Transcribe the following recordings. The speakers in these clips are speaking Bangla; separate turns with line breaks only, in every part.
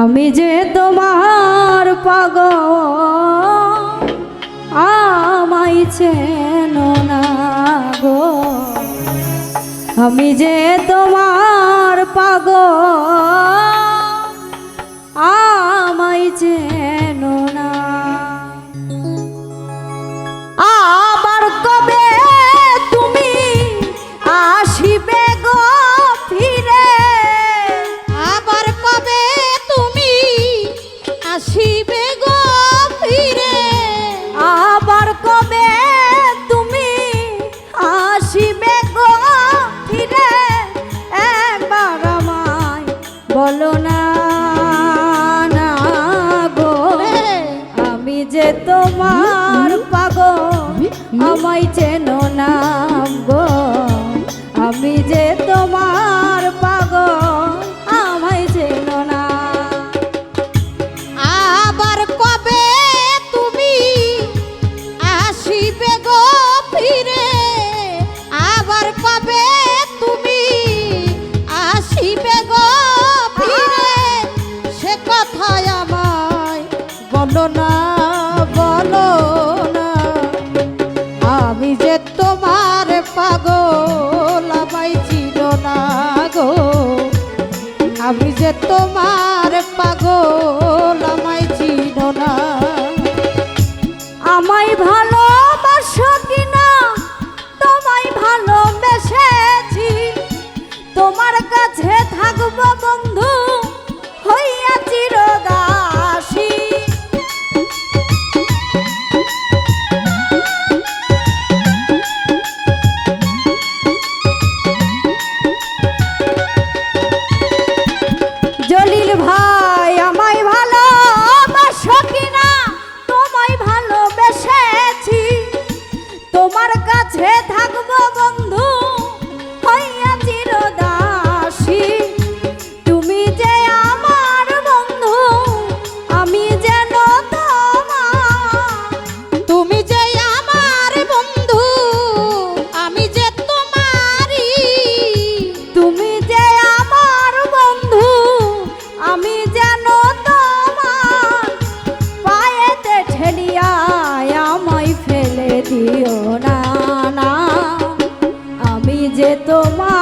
আমি যে তোমার পাগ আমাই চেন না গো। আমি যে তোমার পাগল যে তোমার পাগ আমায় চেন নাম গো। আমি যে তোমার পাগ আমায় চেন না।
আবার কবে তুমি আসিবে তোমার পাগল আমায় চিনো না। আমায়
ভালোবাসো কিনা? তোমায় ভালোবেসেছি। তোমার কাছে থাকব বন্ধু। দিও না আমি যে তোমার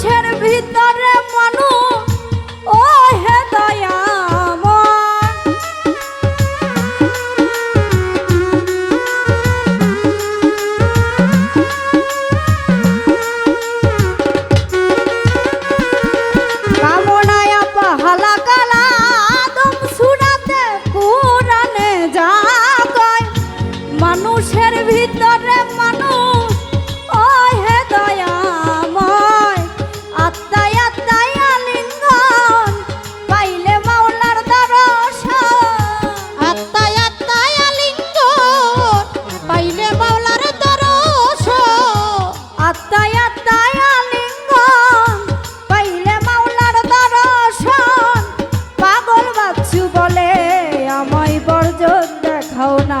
try to be আয়োজন দেখাও না।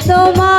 তোমার